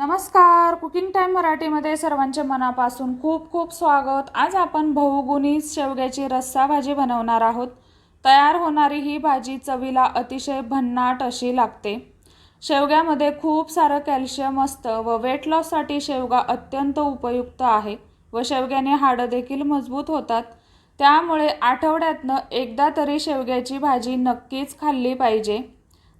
नमस्कार. Cooking time मराठीमध्ये सर्वांचे मनापासून खूप खूप स्वागत. आज आपण बहुगुणी शेवग्याची रस्सा भाजी बनवणार आहोत. तयार होणारी ही भाजी चवीला अतिशय भन्नाट अशी लागते. शेवग्यामध्ये खूप सारं कॅल्शियम असतं व वेट लॉससाठी शेवगा अत्यंत उपयुक्त आहे व शेवग्याने हाडं देखील मजबूत होतात. त्यामुळे आठवड्यातनं एकदा तरी शेवग्याची भाजी नक्कीच खाल्ली पाहिजे.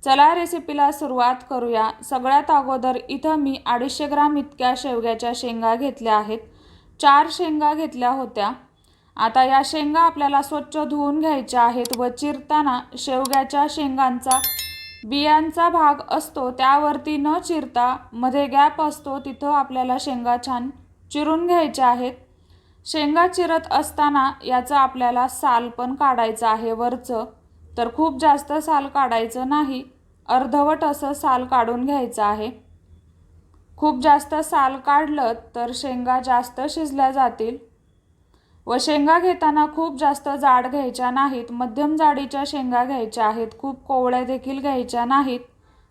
चला रेसिपीला सुरुवात करूया. सगळ्यात अगोदर इथं मी अडीचशे ग्राम इतक्या शेवग्याच्या शेंगा घेतल्या आहेत. चार शेंगा घेतल्या होत्या. आता या शेंगा आपल्याला स्वच्छ धुवून घ्यायच्या आहेत व चिरताना शेवग्याच्या शेंगांचा बियांचा भाग असतो त्यावरती न चिरता मध्ये गॅप असतो तिथं आपल्याला शेंगा छान चिरून घ्यायच्या आहेत. शेंगा चिरत असताना याचं आपल्याला साल पण काढायचं आहे वरचं. तर खूप जास्त साल काढायचं नाही. अर्धवट असं साल काढून घ्यायचं आहे. खूप जास्त साल काढलं तर शेंगा जास्त शिजल्या जातील. व शेंगा घेताना खूप जास्त जाड घ्यायच्या नाहीत. मध्यम जाडीच्या शेंगा घ्यायच्या आहेत. खूप कोवळ्या देखील घ्यायच्या नाहीत.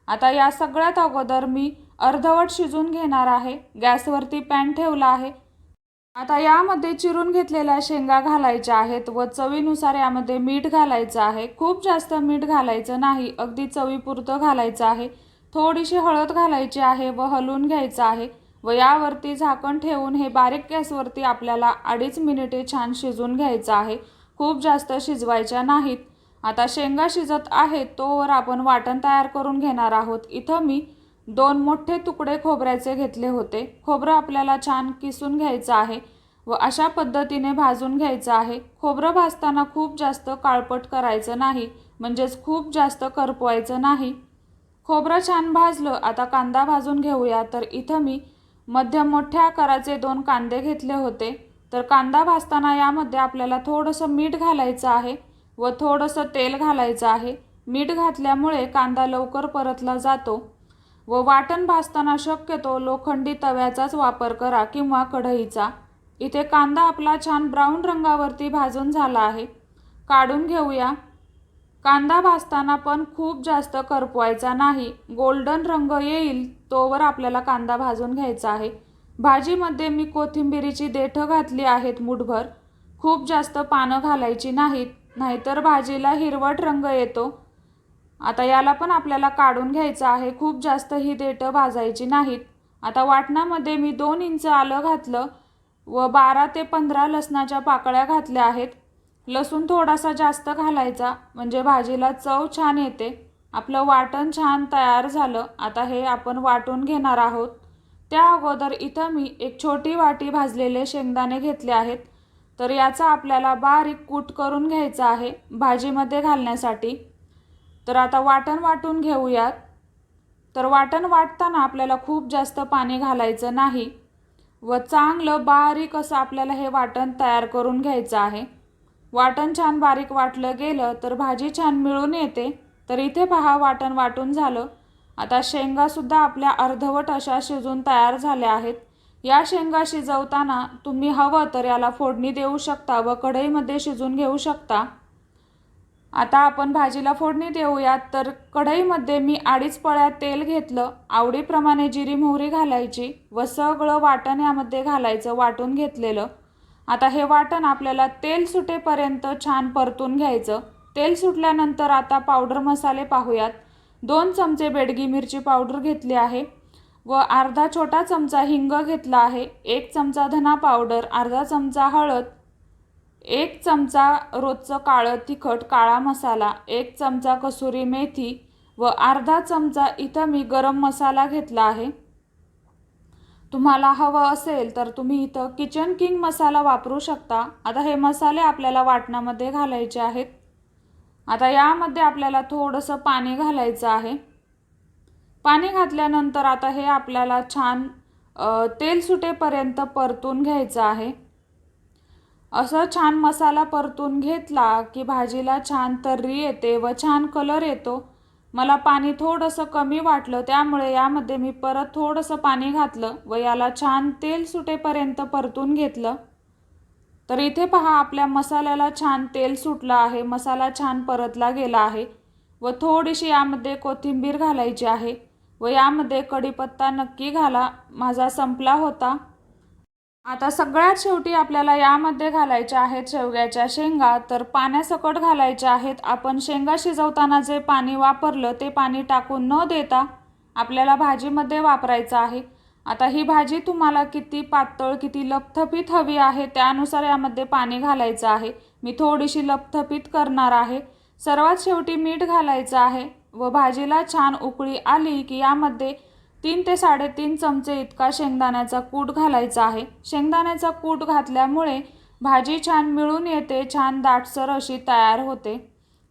आता या सगळ्यात अगोदर मी अर्धवट शिजून घेणार आहे. गॅसवरती पॅन ठेवला आहे. आता यामध्ये चिरून घेतलेल्या शेंगा घालायच्या आहेत व चवीनुसार यामध्ये मीठ घालायचं आहे. खूप जास्त मीठ घालायचं नाही अगदी चवीपुरतं घालायचं आहे. थोडीशी हळद घालायची आहे व हलवून घ्यायचं आहे व यावरती झाकण ठेवून हे बारीक गॅसवरती आपल्याला अडीच मिनिटे छान शिजून घ्यायचं आहे. खूप जास्त शिजवायच्या नाहीत. आता शेंगा शिजत आहेत तोवर आपण वाटण तयार करून घेणार आहोत. इथं मी दोन मोठे तुकडे खोबऱ्याचे घेतले होते. खोबरं आपल्याला छान किसून घ्यायचं आहे व अशा पद्धतीने भाजून घ्यायचं आहे. खोबरं भाजताना खूप जास्त काळपट करायचं नाही म्हणजेच खूप जास्त करपवायचं नाही. खोबरं छान भाजलं आता कांदा भाजून घेऊया. तर इथं मी मध्यम मोठ्या आकाराचे दोन कांदे घेतले होते. तर कांदा भाजताना यामध्ये आपल्याला थोडंसं मीठ घालायचं आहे व थोडंसं तेल घालायचं आहे. मीठ घातल्यामुळे कांदा लवकर परतला जातो. व वाटण भाजताना शक्यतो लोखंडी तव्याचाच वापर करा किंवा कढईचा. इथे कांदा आपला छान ब्राऊन रंगावरती भाजून झाला आहे. काढून घेऊया. कांदा भाजताना पण खूप जास्त करपवायचा नाही. गोल्डन रंग येईल तोवर आपल्याला कांदा भाजून घ्यायचा आहे. भाजीमध्ये मी कोथिंबिरीची देठं घातली आहेत मुठभर. खूप जास्त पानं घालायची नाहीत. नाहीतर भाजीला हिरवट रंग येतो. आता याला पण आपल्याला काढून घ्यायचं आहे. खूप जास्त ही देठं भाजायची नाहीत. आता वाटणामध्ये मी दोन इंच आलं घातलं व बारा ते पंधरा लसणाच्या पाकळ्या घातल्या आहेत. लसूण थोडासा जास्त घालायचा म्हणजे भाजीला चव छान येते. आपलं वाटण छान तयार झालं. आता हे आपण वाटून घेणार आहोत. त्या अगोदर इथं मी एक छोटी वाटी भाजलेले शेंगदाणे घेतले आहेत. तर याचा आपल्याला बारीक कूट करून घ्यायचा आहे भाजीमध्ये घालण्यासाठी. तर आता वाटण वाटून घेऊयात. तर वाटण वाटताना आपल्याला खूप जास्त पाणी घालायचं नाही व चांगलं बारीक असं आपल्याला हे वाटण तयार करून घ्यायचं आहे. वाटण छान बारीक वाटलं गेलं तर भाजी छान मिळून येते. तर इथे पहा वाटण वाटून झालं. आता शेंगासुद्धा आपल्या अर्धवट अशा शिजून तयार झाल्या आहेत. या शेंगा शिजवताना तुम्ही हवं तर याला फोडणी देऊ शकता व कढईमध्ये शिजून घेऊ शकता. आता आपण भाजीला फोडणी देऊयात. तर कढईमध्ये मी अडीच पळ्या तेल घेतलं. आवडीप्रमाणे जिरी मोहरी घालायची व सगळं वाटण यामध्ये घालायचं वाटून घेतलेलं. आता हे वाटण आपल्याला तेल सुटेपर्यंत छान परतून घ्यायचं. तेल सुटल्यानंतर आता पावडर मसाले पाहूयात. दोन चमचे बेडगी मिरची पावडर घेतली आहे व अर्धा छोटा चमचा हिंग घेतला आहे. एक चमचा धना पावडर अर्धा चमचा हळद एक चमचा रोजचं काळं तिखट काळा मसाला एक चमचा कसुरी मेथी व अर्धा चमचा इथं मी गरम मसाला घेतला आहे. तुम्हाला हवं असेल तर तुम्ही इथं किचन किंग मसाला वापरू शकता. आता हे मसाले आपल्याला वाटणामध्ये घालायचे आहेत. आता यामध्ये आपल्याला थोडंसं पाणी घालायचं आहे. पाणी घातल्यानंतर आता हे आपल्याला छान तेल सुटेपर्यंत परतून घ्यायचं आहे. असं छान मसाला परतून घेतला की भाजीला छान तर्री येते व छान कलर येतो. मला पाणी थोडंसं कमी वाटलं त्यामुळे यामध्ये मी परत थोडंसं पाणी घातलं व याला छान तेल सुटेपर्यंत परतून घेतलं. तर इथे पहा आपल्या मसाल्याला छान तेल सुटलं आहे मसाला छान परतला गेला आहे व थोडीशी यामध्ये कोथिंबीर घालायची आहे व यामध्ये कढीपत्ता नक्की घाला माझा संपला होता. आता सगळ्यात शेवटी आपल्याला यामध्ये घालायच्या आहेत शेवग्याच्या शेंगा. तर पाण्यासकट घालायच्या आहेत. आपण शेंगा शिजवताना जे पाणी वापरलं ते पाणी टाकून न देता आपल्याला भाजीमध्ये वापरायचं आहे. आता ही भाजी तुम्हाला किती पातळ किती लपथपीत हवी आहे त्यानुसार यामध्ये पाणी घालायचं आहे. मी थोडीशी लपथपीत करणार आहे. सर्वात शेवटी मीठ घालायचं आहे व भाजीला छान उकळी आली की यामध्ये तीन ते साडेतीन चमचे इतका शेंगदाण्याचा कूट घालायचा आहे. शेंगदाण्याचा कूट घातल्यामुळे भाजी छान मिळून येते छान दाटसर अशी तयार होते.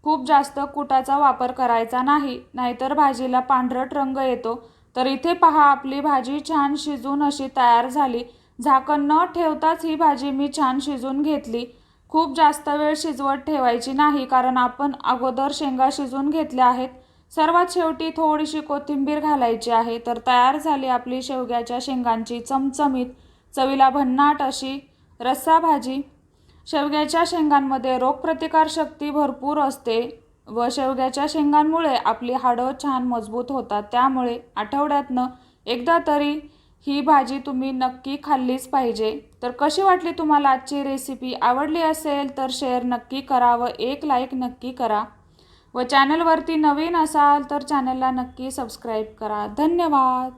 खूप जास्त कुटाचा वापर करायचा नाही नाहीतर भाजीला पांढरट रंग येतो. तर इथे पहा आपली भाजी छान शिजून अशी तयार झाली. झाकण न ठेवताच ही भाजी मी छान शिजून घेतली. खूप जास्त वेळ शिजवत ठेवायची नाही कारण आपण अगोदर शेंगा शिजून घेतल्या आहेत. सर्वात शेवटी थोडीशी कोथिंबीर घालायची आहे. तर तयार झाली आपली शेवग्याच्या शेंगांची चमचमीत चवीला भन्नाट अशी रस्सा भाजी. शेवग्याच्या शेंगांमध्ये रोगप्रतिकारशक्ती भरपूर असते व शेवग्याच्या शेंगांमुळे आपली हाडं छान मजबूत होतात. त्यामुळे आठवड्यातनं एकदा तरी ही भाजी तुम्ही नक्की खाल्लीच पाहिजे. तर कशी वाटली तुम्हाला आजची रेसिपी आवडली असेल तर शेअर नक्की करा व एक लाईक नक्की करा. व चॅनलवरती नवीन असाल तर चॅनलला नक्की सबस्क्राईब करा. धन्यवाद.